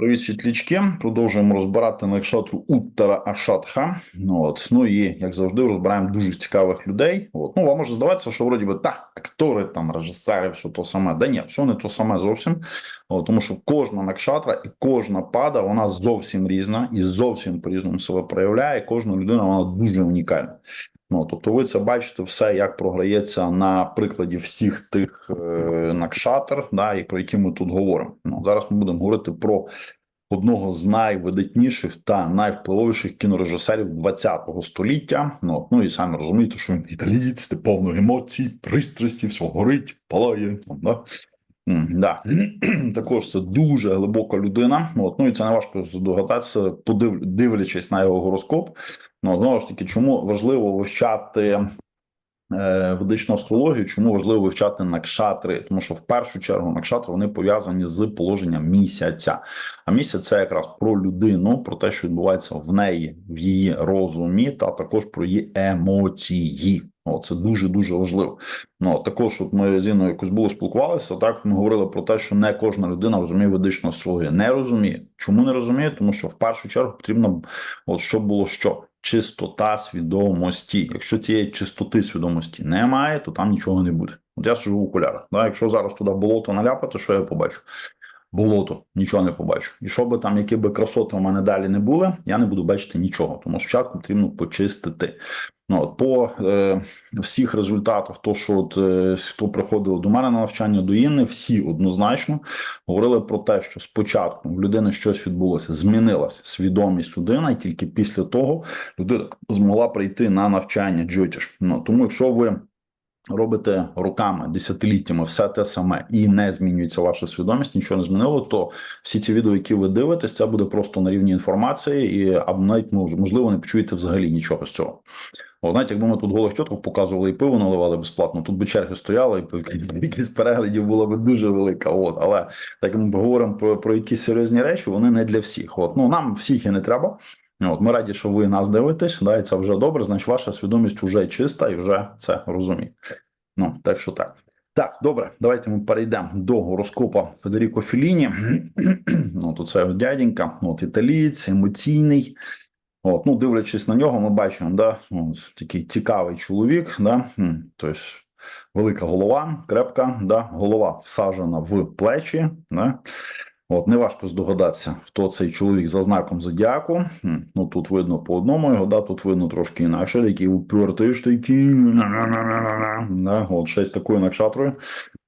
Привіт, світлічки. Продовжуємо розбирати Накшатру Уттара Ашатха. Ну, от. ну і як завжди, розбираємо дуже цікавих людей. От. Ну, вам може здаватися, що вроді би та актори, там, режисери, все то саме. Да ні, все не то саме зовсім. Тому що кожна накшатра і кожна пада, вона зовсім різна і зовсім по-різному себе проявляє. Кожна людина вона дуже унікальна. Ну, тобто, ви це бачите все, як програється на прикладі всіх тих е, накшатр, да, і про які ми тут говоримо. Ну, зараз ми будемо говорити про одного з найвидатніших та найвпливовіших кінорежисерів ХХ століття. Ну, ну і самі розумієте, що він італієць, повно емоцій, пристрасті, все горить, палає. Там, да? Да. Також це дуже глибока людина. От, ну і це не важко здогадатися, подив, дивлячись на його гороскоп. Ну, знову ж таки, чому важливо вивчати ведичну астрологію, чому важливо вивчати накшатри? Тому що в першу чергу накшатри вони пов'язані з положенням місяця. А місяць це якраз про людину, про те, що відбувається в неї, в її розумі, та також про її емоції. О, це дуже дуже важливо. Ну також, от ми з Інною якось було спілкувалися. Так ми говорили про те, що не кожна людина розуміє ведичну астрологію. Не розуміє. Чому не розуміє? Тому що в першу чергу потрібно, от щоб було що чистота свідомості. Якщо цієї чистоти свідомості немає, то там нічого не буде. От я сижу в окулярах. Да? Якщо зараз туди болото наляпати, що я побачу? Болото, нічого не побачу. І що би там, які би красоти у мене далі не були, я не буду бачити нічого. Тому спочатку потрібно почистити. Ну, от по е, всіх результатах, то що от е, хто приходив до мене на навчання до Інни, всі однозначно говорили про те, що спочатку в людини щось відбулося, змінилася свідомість людина, і тільки після того людина змогла прийти на навчання джотіш. Ну тому, якщо ви робите роками, десятиліттями все те саме і не змінюється ваша свідомість, нічого не змінило, то всі ці відео, які ви дивитесь, це буде просто на рівні інформації, і або навіть мож- можливо не почуєте взагалі нічого з цього. От, знаєте, якби ми тут голих тіток показували і пиво наливали безплатно, тут би черги стояли, і кількість переглядів була б дуже велика. От, але так як ми говоримо про, про якісь серйозні речі, вони не для всіх. От, ну нам всіх і не треба. От, ми раді, що ви нас дивитесь, да, і це вже добре, значить ваша свідомість вже чиста і вже це розуміє. Ну, так що так. Так, добре, давайте ми перейдемо до гороскопа Федеріко Філіні. ну, то це дяденька, от італієць, емоційний. От, ну, дивлячись на нього, ми бачимо, да, от, такий цікавий чоловік, да, тобто велика голова, крепка, да, голова всаджена в плечі. Да. От, неважко здогадатися, хто цей чоловік за знаком зодіаку. Ну, тут видно по одному його, да, тут видно трошки інакше, такий упертий ж такий, да, от щось такою накшатрою.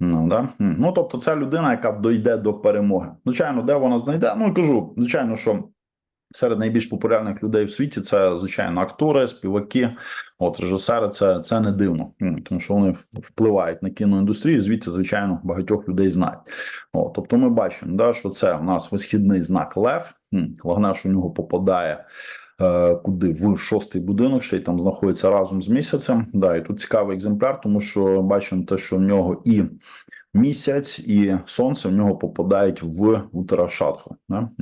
Ну, да? Ну, тобто, це людина, яка дойде до перемоги. Звичайно, де вона знайде? Ну, кажу, звичайно, що серед найбільш популярних людей в світі це, звичайно, актори, співаки, от режисери. Це, це не дивно, тому що вони впливають на кіноіндустрію. Звідти, звичайно, багатьох людей знають. О, тобто, ми бачимо, да, що це у нас висхідний знак Лев. Що в нього попадає. е, Куди в шостий будинок, ще й там знаходиться разом з місяцем. Да, і тут цікавий екземпляр, тому що бачимо те, що в нього і місяць, і сонце в нього попадають в Утарашатху. Да?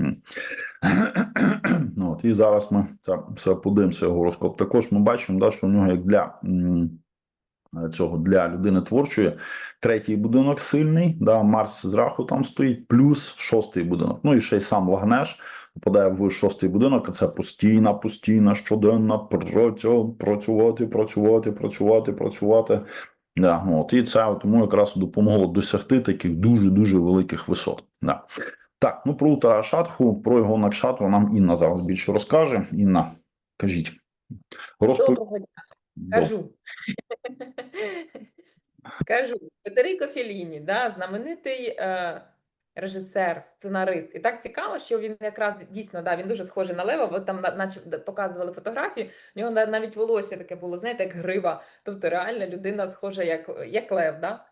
Ну, От, і зараз ми це все подивимося його гороскоп. Також ми бачимо, да, що в нього як для цього для людини творчої третій будинок сильний, да, Марс з раху там стоїть, плюс шостий будинок. Ну і ще й сам Лагнеш попадає в шостий будинок, а це постійна, постійна, щоденна працювати, працювати, працювати, працювати. Да, от, і це тому якраз допомогло досягти таких дуже-дуже великих висот. Да. Так, ну про Утара Шатху, про його накшатру нам Інна зараз більше розкаже. Інна, кажіть. Розпо... Доброго дня. Кажу. Кажу. Федерико Феліні, да, знаменитий е, режисер, сценарист. І так цікаво, що він якраз дійсно да, він дуже схожий на Лева, бо там наче показували фотографії, в нього на- навіть волосся таке було, знаєте, як грива. Тобто реально людина схожа як, як Лев. Да?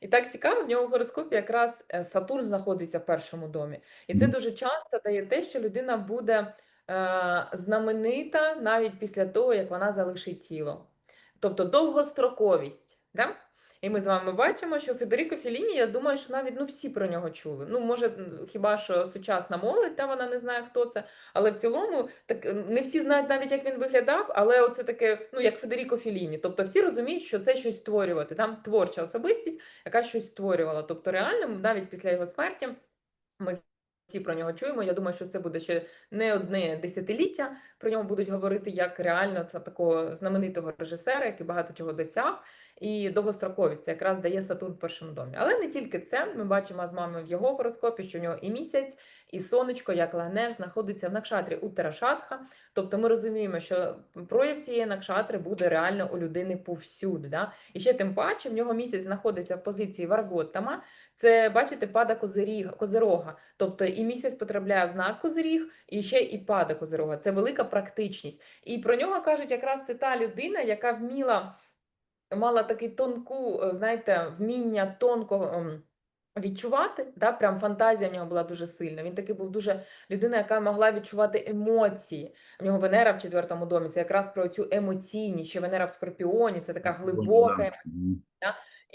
І так цікаво, в нього в гороскопі якраз е, Сатурн знаходиться в першому домі. І це дуже часто дає те, що людина буде е, знаменита навіть після того, як вона залишить тіло. Тобто довгостроковість. Да? І ми з вами бачимо, що Федеріко Феліні, я думаю, що навіть ну, всі про нього чули. Ну, може, хіба що сучасна молодь, та вона не знає, хто це. Але в цілому так не всі знають навіть, як він виглядав, але оце таке, ну, як Федеріко Феліні. Тобто всі розуміють, що це щось створювати. Там творча особистість, яка щось створювала. Тобто, реально, навіть після його смерті ми всі про нього чуємо. Я думаю, що це буде ще не одне десятиліття. Про нього будуть говорити як реально та- такого знаменитого режисера, який багато чого досяг. І довгостроковість це якраз дає Сатурн в першому домі. Але не тільки це. Ми бачимо з вами в його гороскопі, що в нього і місяць, і сонечко, як лагнеш, знаходиться в накшатрі Уттарашатха. Тобто ми розуміємо, що прояв цієї накшатри буде реально у людини повсюди. Да? І ще тим паче, в нього місяць знаходиться в позиції Варготтама. Це, бачите, пада козиріг, козирога. Тобто і місяць потрапляє в знак козиріг, і ще і пада козирога. Це велика практичність. І про нього кажуть, якраз це та людина, яка вміла, мала таку тонку, е, знаєте, вміння тонко. ем, Відчувати, да, прям фантазія в нього була дуже сильна. Він такий був дуже людина, яка могла відчувати емоції. В нього Венера в четвертому домі. Це якраз про цю емоційність. Ще Венера в Скорпіоні, це така глибока Мгм. і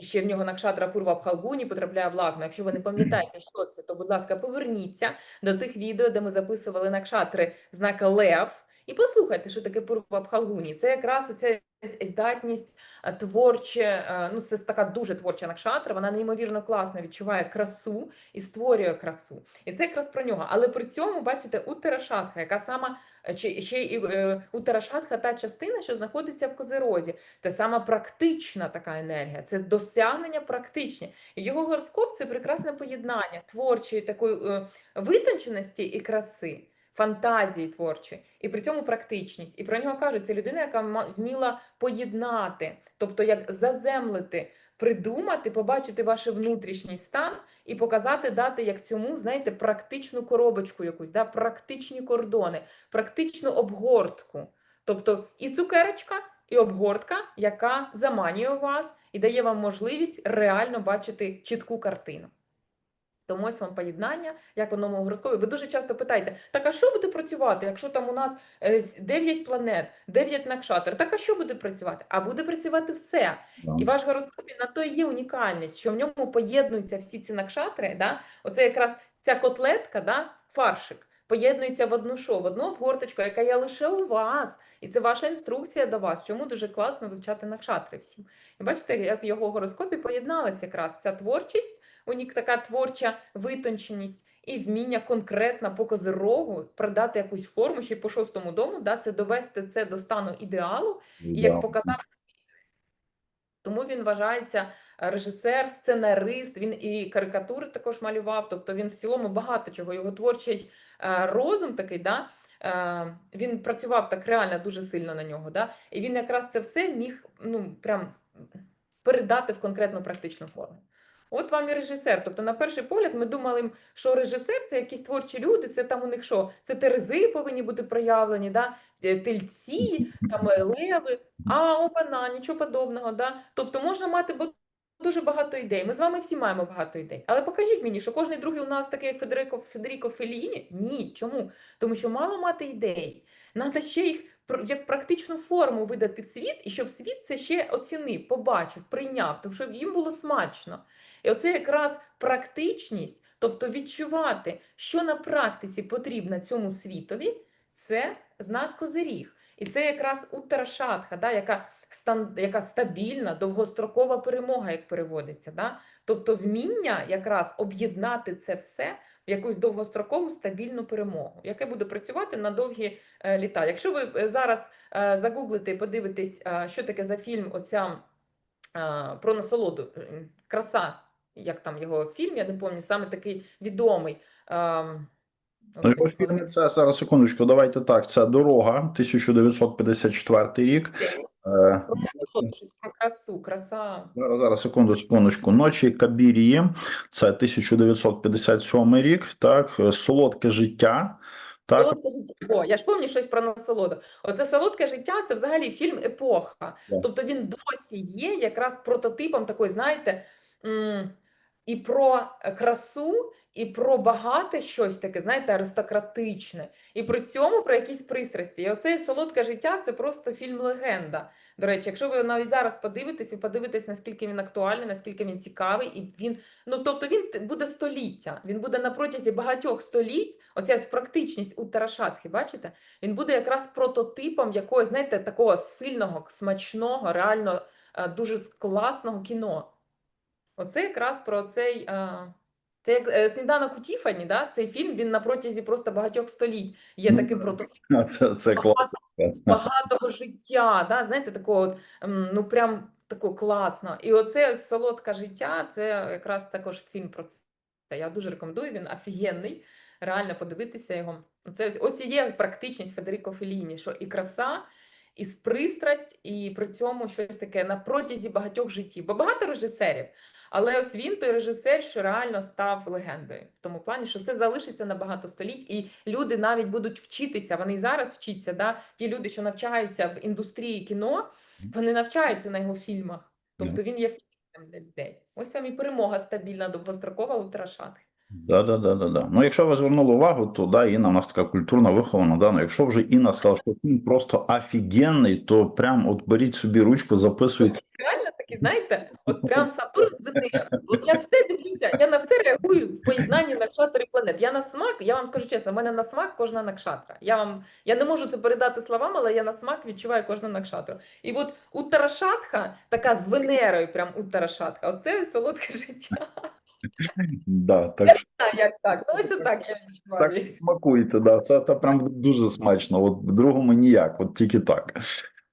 ще в нього Накшатра Пурва в Халгуні потрапляє в лакну. Якщо ви не пам'ятаєте, що це, то, будь ласка, поверніться до тих відео, де ми записували Накшатри знака Лев, і послухайте, що таке Пурва в Це якраз оця здатність е, творче, е, ну це така дуже творча Накшатра, вона неймовірно класно відчуває красу і створює красу. І це якраз про нього. Але при цьому, бачите, Уттарашатха, яка сама, е, чи ще і Уттарашатха та частина, що знаходиться в Козирозі, це сама практична така енергія, це досягнення практичні. Його гороскоп це прекрасне поєднання творчої такої витонченості і краси, фантазії творчої, і при цьому практичність. І про нього кажуть, це людина, яка вміла поєднати, тобто як заземлити. Придумати, побачити ваш внутрішній стан і показати, дати як цьому, знаєте, практичну коробочку якусь, да, практичні кордони, практичну обгортку. Тобто і цукерочка, і обгортка, яка заманює вас і дає вам можливість реально бачити чітку картину. Тому ось вам поєднання, як воно гороскопі. Ви дуже часто питаєте, так а що буде працювати, якщо там у нас 9 планет, 9 накшатр, так а що буде працювати? А буде працювати все. І ваш гороскоп на то і є унікальність, що в ньому поєднуються всі ці накшатри, да? оце якраз ця котлетка, да? фаршик, поєднується в одну що, в одну обгорточку, яка є лише у вас. І це ваша інструкція до вас, чому дуже класно вивчати накшатри всім. І бачите, як в його гороскопі поєдналася якраз ця творчість, унік така творча витонченість. І вміння конкретно по козирогу придати якусь форму ще й по шостому дому, да, це довести це до стану ідеалу, і як показав тому він вважається е, режисер, сценарист, він і карикатури також малював, тобто він в цілому багато чого. Його творчий е, розум такий, да, е, він працював так реально дуже сильно на нього. Да, і він якраз це все міг ну, прям передати в конкретну практичну форму. От вам і режисер. Тобто, на перший погляд, ми думали, що режисер це якісь творчі люди, це там у них що? Це терези повинні бути проявлені, да? е, тельці, там е, леви. А опана, нічого подобного. Да? Тобто можна мати дуже багато ідей. Ми з вами всі маємо багато ідей. Але покажіть мені, що кожний другий у нас такий, як Федерико, Федеріко Феліні? Ні. Чому? Тому що мало мати ідей. Треба ще їх як практичну форму видати в світ, і щоб світ це ще оцінив, побачив, прийняв, тому щоб їм було смачно. І оце якраз практичність, тобто відчувати, що на практиці потрібно цьому світові, це знак козиріг. І це якраз утрашатха, да, яка, яка стабільна, довгострокова перемога, як переводиться. Да? Тобто вміння якраз об'єднати це все в якусь довгострокову стабільну перемогу, яке буде працювати на довгі е, літа. Якщо ви е, зараз е, загуглите і подивитесь, що таке за фільм оця про насолоду, краса, як там його фільм, я не пам'ятаю, саме такий відомий. це зараз секундочку. Давайте так. Це дорога, 1954 рік. Е, Про красу, краса. Зараз, зараз, секунду, секундочку. Ночі Кабірії, це 1957 рік. Так, солодке життя. Так, Солодке життя. О, я ж пам'ятаю щось про насолоду. Оце солодке життя це взагалі фільм епоха. Так. Тобто він досі є якраз прототипом такої, знаєте, і про е, красу, і про багате щось таке, знаєте, аристократичне, і при цьому про якісь пристрасті. І оце солодке життя це просто фільм-легенда. До речі, якщо ви навіть зараз подивитесь, ви подивитесь, наскільки він актуальний, наскільки він цікавий, і він Ну, тобто він буде століття, він буде на протязі багатьох століть, оця практичність у Тарашатхи, бачите? Він буде якраз прототипом якогось, знаєте, такого сильного, смачного, реально е, дуже класного кіно. Оце якраз про цей, е, Це як е, сніданок у Тіфані, да? цей фільм він на протязі просто багатьох століть є Ну, таким прототипом Це, це Багато- класно. багатого життя, да? знаєте, такого, от, ну прям тако класно. І оце солодке життя, це якраз також фільм про це. Я дуже рекомендую, він офігенний. Реально подивитися його. Це ось, ось і є практичність Федеріко Феліні, що і краса, і пристрасть, і при цьому щось таке на протязі багатьох життів. Бо багато режисерів. Але ось він той режисер, що реально став легендою в тому плані, що це залишиться на багато століть, і люди навіть будуть вчитися. Вони і зараз вчаться. Да? Ті люди, що навчаються в індустрії кіно, вони навчаються на його фільмах. Тобто він є вчителем для людей. Ось вам і перемога стабільна, довгострокова у Тарашати. Да, да, да, да, да. Ну, якщо ви звернули увагу, то да, Інна у нас така культурна вихована. Да? Ну, якщо вже Інна сказала, що фільм просто офігенний, то прям от беріть собі ручку, записуйте. Реально такі, знаєте, от прям Сатурн Венера. От я все дивлюся, я на все реагую в поєднанні накшатр і планет. Я на смак, я вам скажу чесно, в мене на смак кожна накшатра. Я вам я не можу це передати словами, але я на смак відчуваю кожну накшатру. І от Уттарашатха, така з Венерою, прям Уттарашатха, оце солодке життя. Да, так що як так? Ну ось отак я відчуваю. так смакуйте, да. Це, це прям дуже смачно. От другому ніяк, от тільки так.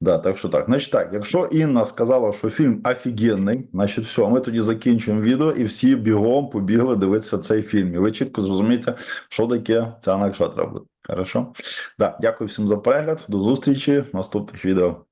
Да, так що так. Значить так, якщо Інна сказала, що фільм офігенний, значить все, ми тоді закінчуємо відео і всі бігом побігли дивитися цей фільм. І ви чітко зрозумієте, що таке ця накшатра буде. Хорошо? Да, дякую всім за перегляд. До зустрічі в наступних відео.